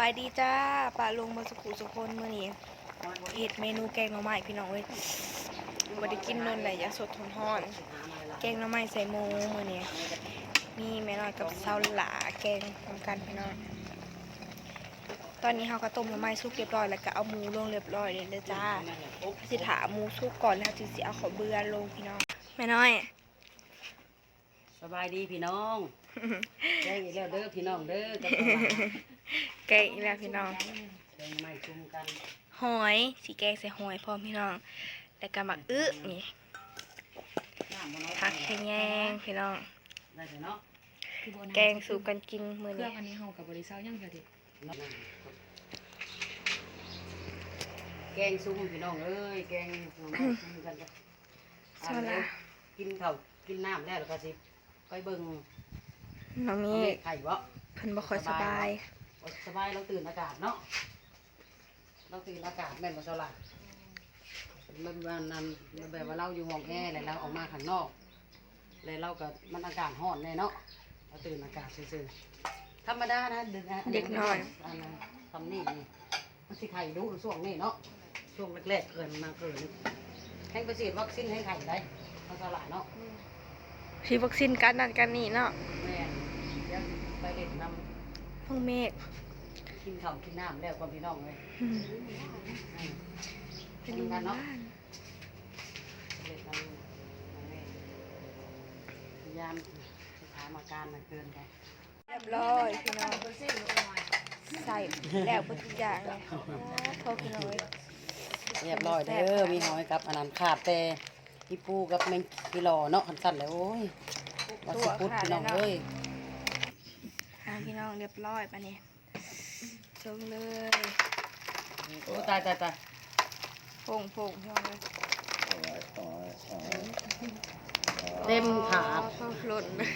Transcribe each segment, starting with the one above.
บายดีจ้าปลาลุงบนสุขุสุคนมื้อนี้เฮ็ดเมนูแกงหน่อไม้พี่น้องเอ้ยบ่ได้กินนนเลยอยากสดทนฮ้อน แกงหน่อไม้ใส่หมูมื้อนี้มีแม่น้อยกับเซาหลาแกงทำกันพี่น้องตอนนี้เฮาก็ต้มหน่อไม้สุกเรียบร้อยแล้วก็เอาหมูลงเรียบร้อยเลยเด้อจ้าสิถาหมูสุกก่อนแล้วจึงสิเอาข้าวเบื่อลงพี่น้องแม่น้อยสบายดีพี่น้องได้อีกแล้วเด้อพี่น้องเด้อกับ แกงอีกแล้วพี่น้องเดินไม่ชุมกันหอยสีแกงใส่หอยพร้อมพี่น้อง แล้วก็หมักอึนี่น้ำมันน้อยผักขะแยงพี่น้อง ได้เถอะเนาะคือบ่นะแกงสู่กันกินมื้อเครื่อนี้งอันนี้เฮากับบริษัทยังเดียวดิแกงซุ้มพี่น้องเอ้ยแกงหน่อไม้ซุ้มกันจ้ะสวัสดีกินข้าวกินน้ำแล้วแล้วก็สิไปเบิ่งน้องมีเอาเลขไข่บ่เพิ่นบ่ค่อยสบาย สบายเราตื่นอากาศเนาะเราตื่นอากาศแม่นบ่เท่าไหร่มันวันนั้นแบบว่าเราอยู่ห้องแอร์แล้วเราออกมาข้างนอก แล้วเราก็มันอากาศร้อนแน่เนาะเราตื่นอากาศซื่อๆธรรมดานะเด็กะเด็กน้อยอันนั้นทำนี่นี่มันสิไข่ดูช่วงนี้เนาะช่วงแรกๆเกินมาเกินแห้งไปฉีดวัคซีนให้ไข่ได้เขาสลายเนาะฉีดวัคซีนกันนั่นกันนี่เนาะแม่นเดี๋ยวไปเล่นน้ เพิ่งเมฆำกินข้าวกินน้ำแล้วก่อนพี่น้องเลยอืมอืมเป็นดีบ้านเล่นน้ำแม่พยายามสถานการณ์มันเกินไปเรียบร้อยพี่น้องใส่แล้วเบิดทุกอย่างเลยโทษพี่น้อยเรียบร้อยเด้อมีหอยกับอันนั้นขาดแต่พี่ปูกับแมงกิโลเนาะคันสั่นเลยโอ้ยวัดสิพุทธพี่น้องเอ้ยอ่า พี่น้องเรียบร้อยปะเนี่ยจงเลยโอ้ตายตายตายโป่งโป่งพี่น้องเลยเต็มถาดโอ้หล่นเลย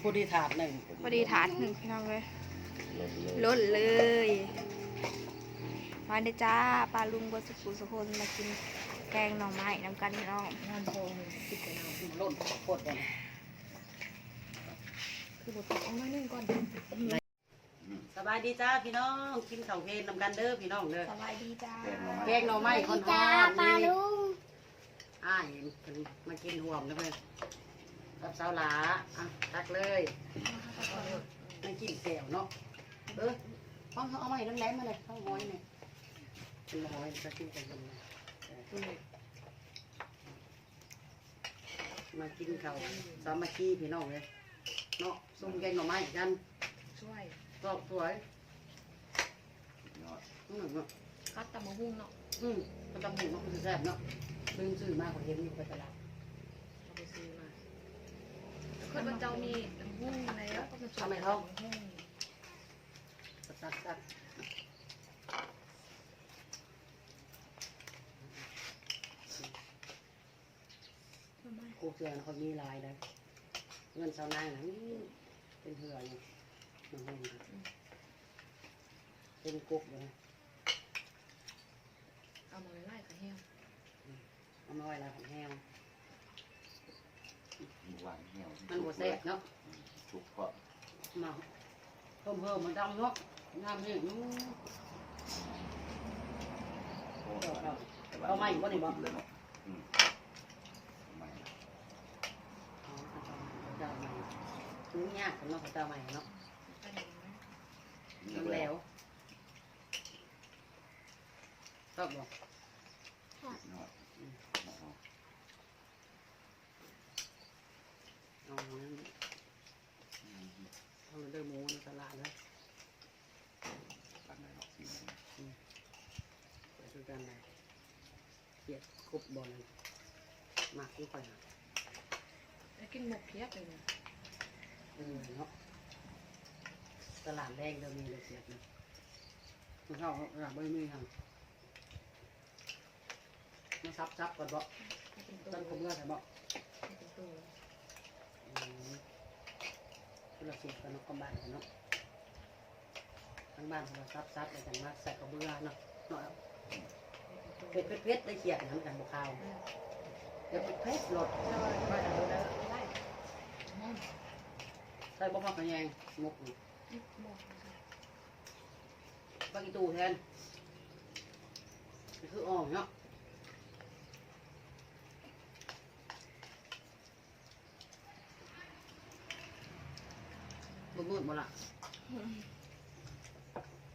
ผู้ดีถาดหนึ่งพอดีถาดหนึ่งพี่น้องเลยล้นเลย มาเด้อจ้าปลาลุงบนสุขุสุคนมากินแกงหน่อไม้น้ำกันพี่น้องงานโพงสิบกว่านาล้นโคตรเลย คือบ่ตกเอาไว้นึงก่อนสบายดีจ้าพี่น้องกินข้าวเพลนนำกันเด้อพี่น้องเด้อสบายดีจ้าแกงหน่อไม้คนทอดนี่อ้ายเพิ่นมากินห่วมนะเพื่อนกับสาวหลาอะตักเลยมันกินแก้วเนาะเออเอาเอาเอาไม้แหลมๆมาเลยข้าวหอยนี่เป็นหอยจะกินกันตรงนี้มากินข้าวสามัคคีพี่น้องเลย เนาะส้มแกงหน่อไม้กันช่วยสอบสวยอืมเนาะคัดตำมะฮุ่งเนาะอืมก็ต้องเห็นว่าคุณแซ่บเนาะลืมซื้อมากกว่าเห็นอยู่ไปตลาดเอาไปซื้อมาคือมันเจ้ามีตำฮุ่งแล้วก็มันทำไมเขาตำฮุ่งตัดตัดทำไมกูเสือนะเขามีลายเลย เงินชาวนายนะนี่เป็นเหืออยู่มันเห็นเป็นกุกเลยเอามาไล่กับแห้วเอามาไว้ลายของแห้วหวานเหี่ยวมันบวแซ่บเนาะสุกก็มาเพิ่มเพิ่มมันดำเนาะน้ำนี่นู้โอ้เอาไม่บ่นี่บ่เลยเนาะอืมไม่ เอา เจ้าใหม่ถึงยากสำหรับเจ้าใหม่เนาะน้ำแล้วชอบบ่เนาะเอานั้นเอาเลยไดินหมูในตลาดแล้วปันได้หรอกสิไปด้วยกันเลยเกียดครบบอลเลยหมากที่ไปนะ แล้วกินหมกเพียบเลยเนี่ยเออเนาะตลาดแดงก็มีเลยเสียบนะมันเข้าตลาดไม่มีทางมาซับซับก่อนบ่ให้เป็นตัวต้นขบเมื่อไหร่บ่ให้เป็นตัวคือเราเสียบกันเนาะกำบ้านกันเนาะทั้งบ้านเราซับซับไปกันมาใส่กระเบื้อเนาะเนาะให้เป็นตัวเผ็ดเผ็ดได้เขียดน้ำกันบุคาวเออเดี๋ยวเผ็ดเผ็ดรสแล้วก็ไล่ไล่หม้อ ใส่บ่พอกระแยงมุกนี่หม้อปักอีตูแทนนี่คืออ่อมเนาะบุญมุดบ่ละ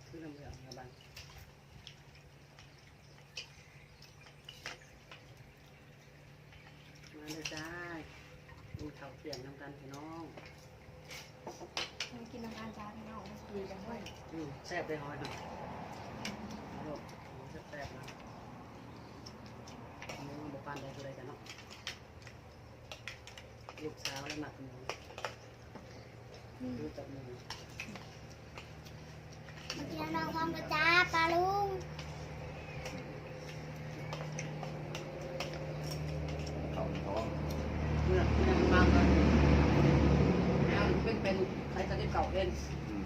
คือลำเลียงกระบันมาเลยจ้าดู เข่าเปลี่ยนทำกันพี่น้องมันกินน้ำตาลจ้าพี่น้องดีจังเลยอืมแซ่บได้หอยหน่อยโอ้โหแซ่บๆนะหมูบุปผานได้ตัวใดกันเนาะลูกสาวเลยหมักหมูดูจับหมูเดี๋ยวน้องทำประจ้าปลาลุง เขาท้อง เมื่อเมื่อมันมาเลยแล้วเป็นเป็นใครกระติบ เก่าเล่นอืม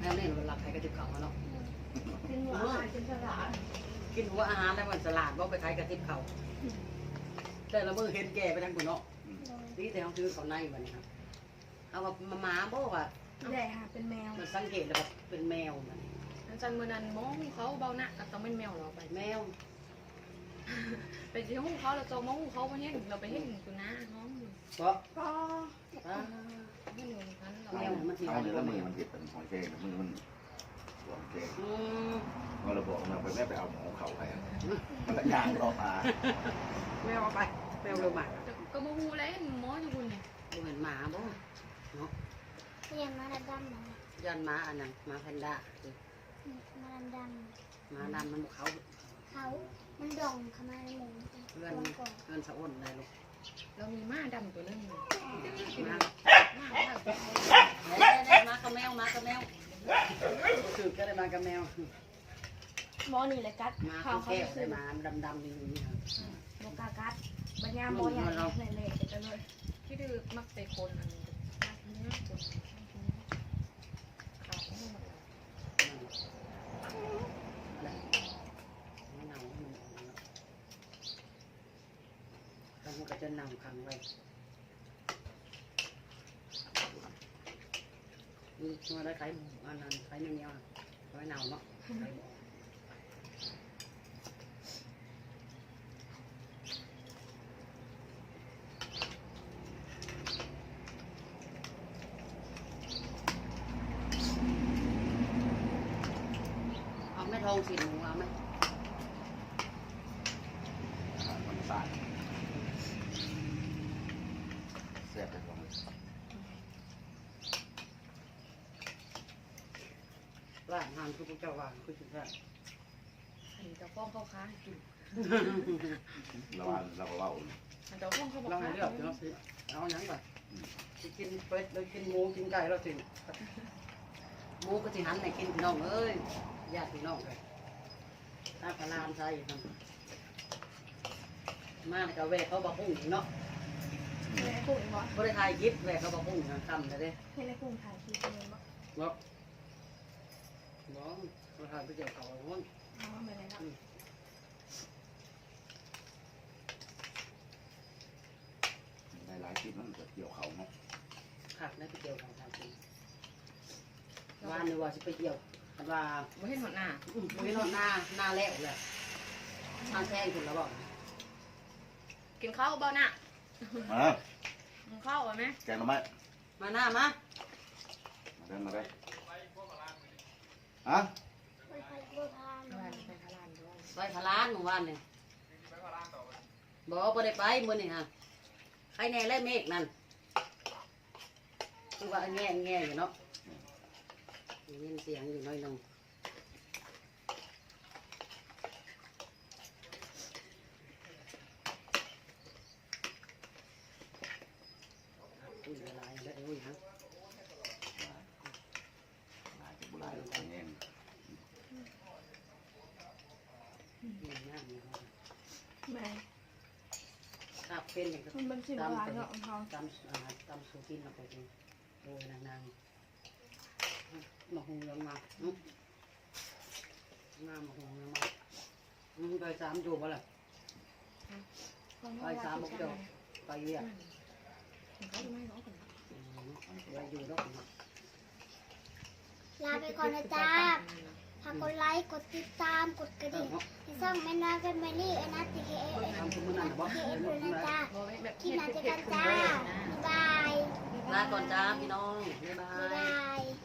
แล้วเล่นหลักใครกระติบเก่าเนาะกินหัวอาหารกินสลัดกินหัวอาหารแล้วมันสลัดว่าไปใครกระติบเก่าแต่ละมือเห็นแก่ไปทั้งหมดเนาะนี่แต่เขาซื้อเขาในมันนะครับเอาว่ามาหมาบอกว่าใหญ่ค่ะเป็นแมวมันสังเกตแล้วว่าเป็นแมวมันอันจันมือนั้นมองเขาเบาหนักก็ต้องเป็นแมวเราไปแมวไปที่ห้องเขาเราจองมองเขาไปเห็นเราไปเห็นอยู่นะห้องเพราะก็ อ่าเห็นอยู่นั้นเราแมวมันสิเอาเดี๋ยวแล้วมือมันเห็ดเป็นหอยแครงมือมันหวานแครงอืมเราเราบอกเราไปแม่ไปเอาหมูเขาไปอะมันก็ย่างออกมาแมวเอาไปแมวเร็วมาก็มาหูแล้วหมออยู่คุณเนี่ยดูเห็นหมาบ่เรียนมาดำๆนะยันหมาอันนั้นหมาแพนด้ามาดำหมาดำมันบกเขาๆเขา มันดองเข้ามาในหมูเพื่อนตัวก่อนเพื่อนสะอ้นเลยลูก เรามีม้าดำตัวนึงมาม้าเด้เด้มากับแมวมากับแมวถือก็ได้มากับแมวหมอนี่แหละกัดมาเขากับเขาแก้วซื้ได้อมาดำๆอย่างนี้ครับโมกากัดบัญญาหมอใหญ่เละๆจะเลยที่ดื้อมักไปคนอันนี้นี้คนขาไม่หมด อะไรไม่เน่ามันแล้ว มันก็จะน่าขังไว้นี่มาได้ไข่อันนั้นไข่เนี้ยไข่เน่าเนาะไข่บ่เอาไม่ทองสีหนูเอาไหม มันสาดแซ่บไปหมดเลย ว่าหานคือพระเจ้าว่าคือสุดท้ายอันนี้จะฟ้องเขาค้างกินเราว่าเราก็ว่าอันจะฟ้องเขาบอกเราค้างเลือกเนาะสิเอาหยังก่อนสิกินเป็ดหรือกินหมูกินไก่เราสิหมูก็สิหันให้กินพี่น้องเอ้ยญาติพี่น้องเลยถ้าพลามใส่ทำมาในกะแวะเขาบอกพุ่งเนาะเฮ้ยไอ้กุ้งอีกบ่บริทายยิบแวะเขาบอกพุ่งทำเลยเด้เฮ้ยไอ้กุ้งถ่ายคลิปเลยบ่ เนาะ น้องบริทายไปเกี่ยวเขาเอาหุ้นเอาไปเลยเนาะหลายๆคลิปมันจะเกี่ยวเขาเนาะขักได้ไปเกี่ยวเขาทำจริงว่านี่ว่าสิไปเกี่ยวคันว่าไม่เห็นหัวหน้าอืมไม่นอนหน้าหน้าแล้วเลยหน้าแท่งคุณแล้วบอกกินข้าวเบาหนักมากินข้าวไหมแกงหน่อไม้มาหน้ามามาได้มาได้ ฮะไปไปบัวพานไปไปพลานด้วยไปพลานหมู่บ้านเนี่ยบอกว่าบ่ได้ไปมื้อนี่ฮะใครแน่และเมฆนั่นคือว่าแง่แง่อยู่เนาะได้ยินเสียงอยู่น้อยหนึงอุ้ยอะไรแล้วอุ้ยฮะ หลายบุหลายคนเอง นี่งามอยู่ฮะ แม่ ถ้า เป็นอย่างก็มันเป็นสิ่งโบราณเนาะของเขาตำอ่าตำสูกินมาไปดูโอ้ยนางๆมาหุงยังมาอื้อมามาหุงยังมาอืมไปสามจูบอะไรไปสามโมงเดียวไปเรียกเขาจะไม่ร้องกันอืมไปอยู่ดอกนะลาไปก่อนนะจ้าอากกดไลค์ กดติดตาม กดกระดิ่งที่ช่องแม่นาเป็นแมนี่ไอ้นัททีเคเอฟทำคุณมือนั่นบ่ทีเคเอฟเลยนะจ้าบอกแบบที่เฮ็ดนาจะเผ็กัดนๆจ้าเลยนะบ๊ายบาย ลาก่อนจ้าพี่น้อง บ๊ายบาบ๊ายย บาย